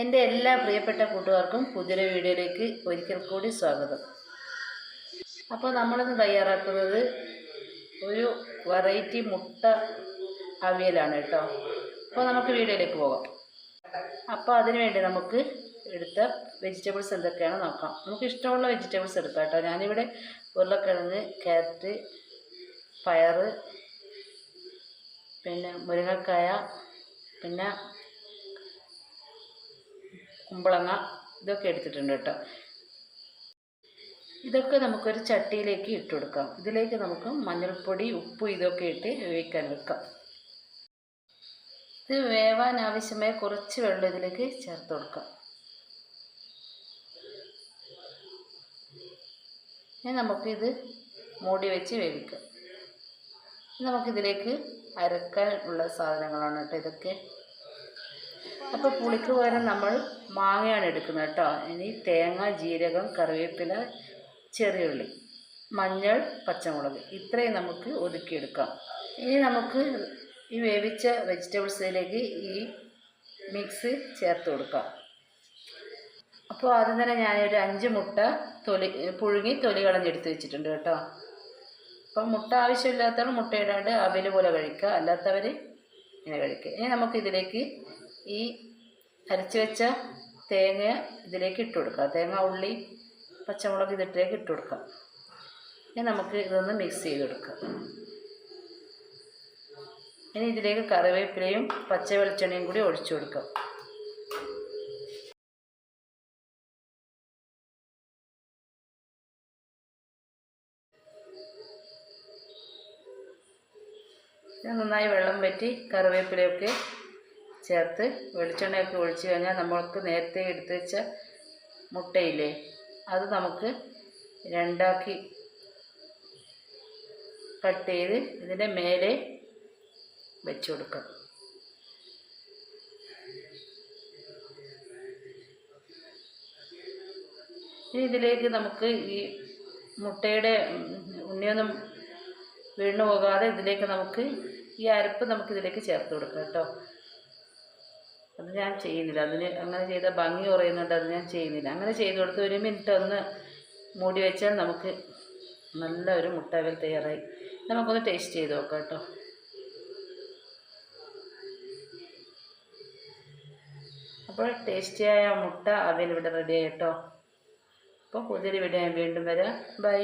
എന്റെ എല്ലാ പ്രിയപ്പെട്ട കൂട്ടുകാർക്കും പുതിയൊരു വീഡിയോയിലേക്ക് ഒരിക്കൽ കൂടി സ്വാഗതം. അപ്പോൾ നമ്മളിന്ന് തയ്യാറാക്കുന്നത് ഒരു വെറൈറ്റി മുട്ട അവിയലാണ് കേട്ടോ. അപ്പോൾ നമുക്ക് വീഡിയോയിലേക്ക് പോകാം. അപ്പോൾ അതിന് വേണ്ടി നമുക്ക് എടുത്ത വെജിറ്റബിൾസ് എന്തൊക്കെയാണ് നോക്കാം. നമുക്ക് ഇഷ്ടമുള്ള വെജിറ്റബിൾസ് എടുക്കാം കേട്ടോ. ഞാനിവിടെ ഉരുളക്കിഴങ്ങ് ക്യാരറ്റ് പയറ് പിന്നെ മുരിങ്ങക്കായ പിന്നെ കുമ്പളങ്ങ ഇതൊക്കെ എടുത്തിട്ടുണ്ട് കേട്ടോ. ഇതൊക്കെ നമുക്കൊരു ചട്ടിയിലേക്ക് ഇട്ട് കൊടുക്കാം. ഇതിലേക്ക് നമുക്ക് മഞ്ഞൾപ്പൊടി ഉപ്പ് ഇതൊക്കെ ഇട്ട് വേവിക്കാൻ വെക്കാം. ഇത് വേവാൻ ആവശ്യമായ കുറച്ച് വെള്ളം ഇതിലേക്ക് ചേർത്ത് കൊടുക്കാം. ഇനി നമുക്കിത് മൂടി വെച്ച് വേവിക്കാം. നമുക്കിതിലേക്ക് അരക്കാൻ ഉള്ള സാധനങ്ങളാണ് കേട്ടോ ഇതൊക്കെ. അപ്പോൾ പുളിക്ക് പകരം നമ്മൾ മാങ്ങയാണ് എടുക്കുന്നത് കേട്ടോ. ഇനി തേങ്ങ ജീരകം കറിവേപ്പില ചെറിയുള്ളി മഞ്ഞൾ പച്ചമുളക് ഇത്രയും നമുക്ക് ഒതുക്കിയെടുക്കാം. ഇനി നമുക്ക് ഈ വേവിച്ച വെജിറ്റബിൾസിലേക്ക് ഈ മിക്സ് ചേർത്ത് കൊടുക്കാം. അപ്പോൾ ആദ്യം തന്നെ ഞാനൊരു അഞ്ച് മുട്ട തൊലി പുഴുങ്ങി തൊലി കളഞ്ഞെടുത്ത് വെച്ചിട്ടുണ്ട് കേട്ടോ. അപ്പം മുട്ട ആവശ്യമില്ലാത്തവർ മുട്ട ഇടാണ്ട് അവൽ പോലെ കഴിക്കുക. അല്ലാത്തവർ ഇങ്ങനെ കഴിക്കുക. ഇനി നമുക്കിതിലേക്ക് ഈ അരച്ച് വെച്ച തേങ്ങ ഇതിലേക്ക് ഇട്ട് കൊടുക്കുക. തേങ്ങ ഉള്ളി പച്ചമുളക് ഇതിട്ടേക്ക് ഇട്ട് കൊടുക്കാം ഇനി നമുക്ക് ഇതൊന്ന് മിക്സ് ചെയ്ത് കൊടുക്കാം ഇനി ഇതിലേക്ക് കറിവേപ്പിലയും പച്ച വെളിച്ചെണ്ണയും കൂടി ഒഴിച്ചു കൊടുക്കാം നന്നായി വെള്ളം വറ്റി കറിവേപ്പിലയൊക്കെ ചേർത്ത് വെളിച്ചെണ്ണയൊക്കെ ഒഴിച്ച് കഴിഞ്ഞാൽ നമ്മൾക്ക് നേരത്തെ എടുത്ത് വെച്ച മുട്ടയില്ലേ അത് നമുക്ക് രണ്ടാക്കി കട്ട് ചെയ്ത് ഇതിന്റെ മേലെ വെച്ച് കൊടുക്കാം. ഇനി ഇതിലേക്ക് നമുക്ക് ഈ മുട്ടയുടെ ഉണ്ണിയൊന്നും വീണു പോകാതെ ഇതിലേക്ക് നമുക്ക് ഈ അരപ്പ് നമുക്കിതിലേക്ക് ചേർത്ത് കൊടുക്കാം കേട്ടോ. അത് ഞാൻ ചെയ്യുന്നില്ല. അതിന് അങ്ങനെ ചെയ്ത ഭംഗി കുറയുന്നുണ്ട് അത് ഞാൻ ചെയ്യുന്നില്ല. അങ്ങനെ ചെയ്ത് കൊടുത്ത് ഒരു മിനിറ്റ് ഒന്ന് മൂടി വെച്ചാൽ നമുക്ക് നല്ല ഒരു മുട്ടവൽ തയ്യാറായി. നമുക്കൊന്ന് ടേസ്റ്റ് ചെയ്ത് നോക്കാം കേട്ടോ. അപ്പോൾ ടേസ്റ്റിയായ മുട്ട അവയിൽ ഇവിടെ റെഡി ആയിട്ടോ അപ്പോൾ പുതിയൊരു വീഡിയോ ഞാൻ വീണ്ടും വരാം. ബൈ